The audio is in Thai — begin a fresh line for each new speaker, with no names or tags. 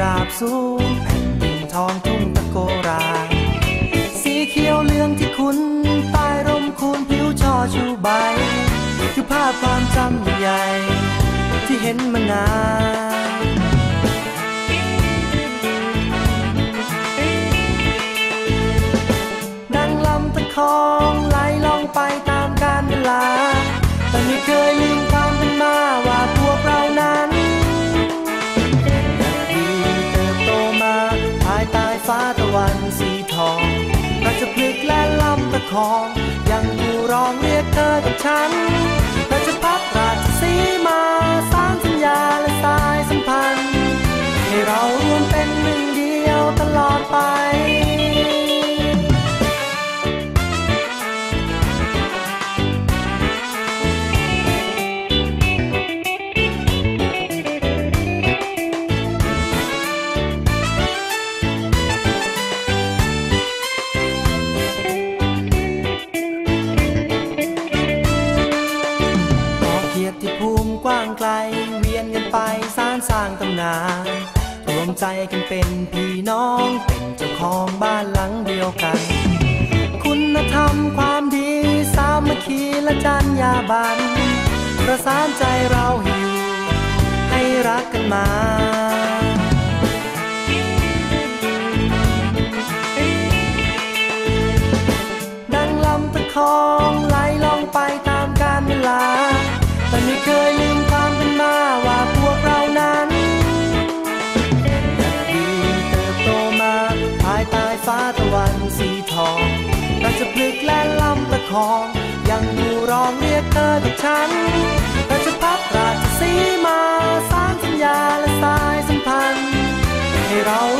ราบสูงแผ่นดินทองทุ่งตะโกรา สีเขียวเหลืองที่คุ้นตายร่มคูนผิวช่อชูใบ คือภาพความจำใหญ่ ที่เห็นมานานนางลำตะคอ ฟ้าตะวันสีทองราชพฤกษ์และลำตะคอง ยังอยู่ร้องเรียกเธอกับฉัน ไปสร้างสร้างตำนานรวมใจกันเป็นพี่น้องเป็นเจ้าของบ้านหลังเดียวกัน คุณธรรมความดี สามัคคีและจรรยาบรรณประสานใจเราห้อยู่ให้รักกันมาดังลำตะคองไหลลองไปตามกาลเวลาแต่ไม่เคย ต้ฟ้าตะวันสีทองราชพฤกษ์และลำตะคองยังอยู่ร้องเรียกเธอกับฉันราชพัฒราชสีมาสร้างสัญญาและสายสัมพันธ์ให้เรา